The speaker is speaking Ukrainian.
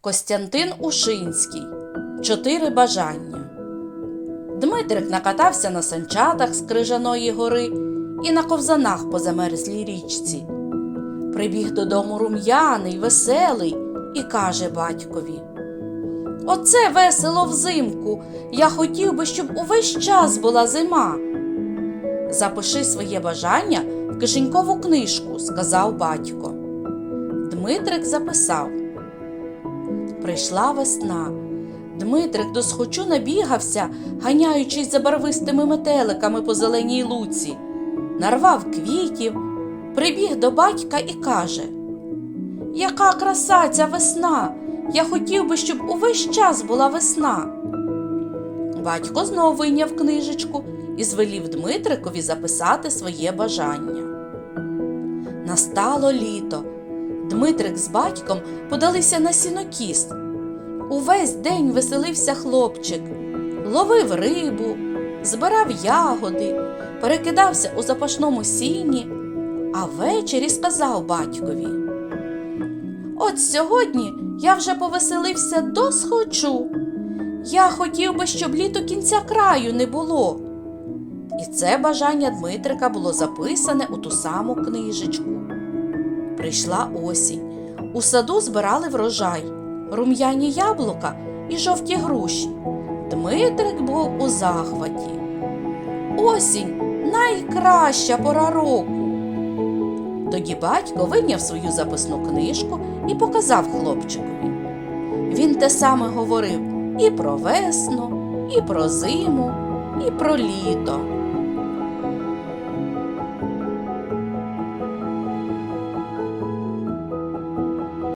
Костянтин Ушинський. Чотири бажання. Дмитрик накатався на санчатах з крижаної гори і на ковзанах по замерзлій річці. Прибіг додому рум'яний, веселий і каже батькові: Оце весело взимку. Я хотів би, щоб увесь час була зима. Запиши своє бажання в кишенькову книжку, сказав батько. Дмитрик записав. Прийшла весна. Дмитрик досхочу набігався, ганяючись за барвистими метеликами по зеленій луці, нарвав квітів, прибіг до батька і каже: Яка краса ця весна! Я хотів би, щоб увесь час була весна. Батько знов вийняв книжечку і звелів Дмитрикові записати своє бажання. Настало літо. Дмитрик з батьком подалися на сінокіс. Увесь день веселився хлопчик, ловив рибу, збирав ягоди, перекидався у запашному сіні, а ввечері сказав батькові: От сьогодні я вже повеселився досхочу. Я хотів би, щоб літо кінця краю не було. І це бажання Дмитрика було записане у ту саму книжечку. Прийшла осінь. У саду збирали врожай, рум'яні яблука і жовті груші. Дмитрик був у захваті. Осінь найкраща пора року. Тоді батько вийняв свою записну книжку і показав хлопчикові. Він те саме говорив і про весну, і про зиму, і про літо.